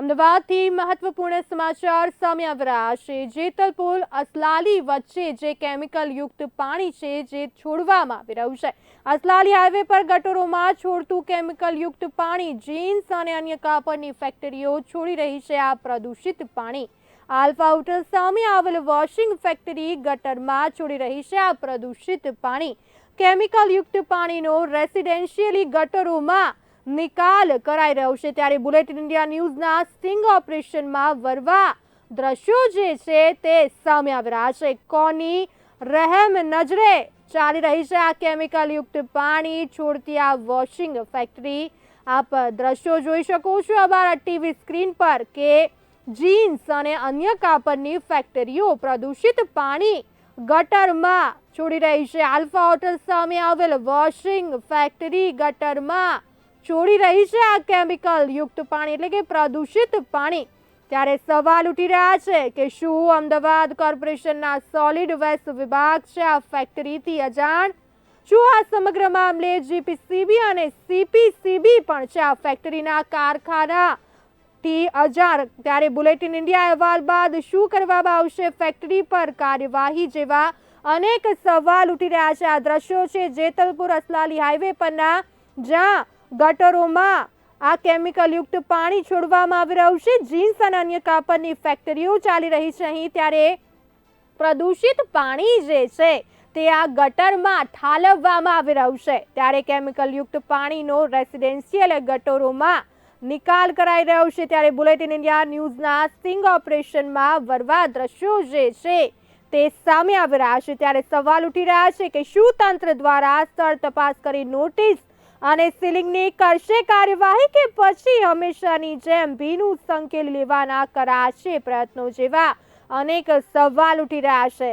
અમદાવાદથી મહત્વપૂર્ણ સમાચાર સામે આવી રહ્યા છે. જેતલપુર અસલાલી વચ્ચે જે કેમિકલ યુક્ત પાણી છે જે છોડવામાં આવી રહ્યું છે. અસલાલી હાઈવે પર ગટરોમાં છોડતું કેમિકલ યુક્ત પાણી, જીન્સ અને અન્ય કાપડની ફેક્ટરીઓ છોડી રહી છે. આ પ્રદૂષિત પાણી આલ્ફા હોટલ સામે આવેલ વોશિંગ ફેક્ટરી ગટરમાં છોડી રહી છે. આ પ્રદૂષિત પાણી કેમિકલ યુક્ત પાણીનો રેસિડેન્શિયલી ગટરોમાં નિકાલ કરાઈ રહ્યો છે ત્યારે બુલેટ ઇન્ડિયા ન્યૂઝના સ્ટિંગ ઓપરેશનમાં વરવા દ્રશ્યો જે છે તે સામે આવી રહ્યા છે. કોની રહેમ નજરે ચાલી રહી છે આ કેમિકલ યુક્ત પાણી છોડતી આ વોશિંગ ફેક્ટરી? આપ દ્રશ્યો જોઈ શકો છો અમારા ટીવી સ્ક્રીન પર કે જીન્સ અને અન્ય કાપડની ફેક્ટરીઓ પ્રદૂષિત પાણી ગટરમાં છોડી રહી છે. આલ્ફા હોટલ સામે આવેલ વોશિંગ ફેક્ટરી ગટરમાં છોડી રહી છે આ કેમિકલ યુક્ત પાણી એટલે કે પ્રદૂષિત પાણી. ત્યારે સવાલ ઉઠી રહ્યા છે કે શું અમદાવાદ કોર્પોરેશનના સોલિડ વેસ્ટ વિભાગ છે આ ફેક્ટરીથી અજાણ? શું આ સમગ્ર મામલે જીપીસીબી અને સીપીસીબી પણ છે આ ફેક્ટરીના કારખાના થી અજાણ? ત્યારે બુલેટિન ઇન્ડિયા અહેવાલ બાદ શું કરવામાં આવશે ફેક્ટરી પર કાર્યવાહી જેવા અનેક સવાલ ઉઠી રહ્યા છે. આ દ્રશ્યો છે જેતલપુર અસલાલી હાઈવે પરના, જ્યાં ગટરોમાં આ કેમિકલ યુક્ત પાણી છોડવામાં આવી રહ્યું છે. જીન્સ અને અન્ય કાપડની ફેક્ટરીઓ ચાલી રહી છે. અહીં ત્યારે પ્રદૂષિત પાણી જે છે તે આ ગટરમાં ઠાલવવામાં આવી રહ્યું છે. ત્યારે કેમિકલ યુક્ત પાણીનો રેસિડેન્શિયલ ગટરોમાં નિકાલ કરાઈ રહ્યો છે. ત્યારે બુલેટિન ઇન્ડિયા ન્યૂઝના સ્ટિંગ ઓપરેશનમાં વરવા દ્રશ્યો જે છે તે સામે આવી રહ્યા છે. ત્યારે સવાલ ઉઠી રહ્યા છે કે શું તંત્ર દ્વારા સ્થળ તપાસ કરી નોટિસ અને સીલિંગની કરશે કાર્યવાહી કે પછી હંમેશાની જેમ ભીનું સંકેલ લેવાના કરાશે પ્રયત્નો જેવા અનેક સવાલ ઉઠી રહ્યા છે.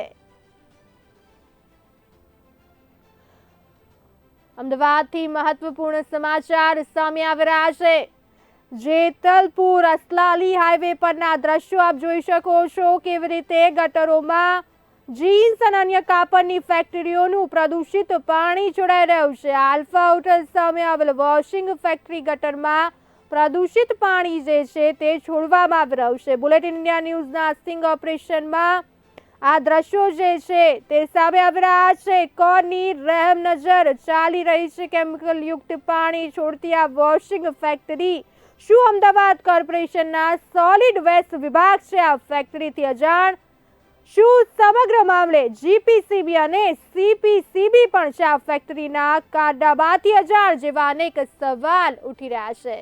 અમદાવાદથી મહત્વપૂર્ણ સમાચાર સામે આવી રહ્યા છે. જેતલપુર અસલાલી હાઈવે પરના દ્રશ્યો આપ જોઈ શકો છો કેવી રીતે ગટરોમાં જીન્સ અને અન્ય કાપડની ફેક્ટરીઓનું પ્રદૂષિત પાણી છોડાઈ રહ્યું છે. આલ્ફા હોટલ સામે આવેલ વોશિંગ ફેક્ટરી ગટરમાં પ્રદૂષિત પાણી જે છે તે છોડવામાં આવી રહ્યું છે. બુલેટિન ઇન્ડિયા ન્યૂઝના સ્ટિંગ ઓપરેશનમાં આ દ્રશ્યો જે છે તે સામે આવી રહ્યા છે. કોની રહેમ નજર ચાલી રહી છે? કેમિકલ યુક્ત પાણી છોડતી આ વોશિંગ ફેક્ટરી શું અમદાવાદ કોર્પોરેશનના સોલિડ વેસ્ટ વિભાગ છે? આ ફેક્ટરીથી અજાણ શું સમગ્ર મામલે જીપીસીબી અને સીપીસીબી પણ ચા ફેક્ટરીના કારનામાથી અજાણ જેવા અનેક સવાલ ઉઠી રહ્યા છે?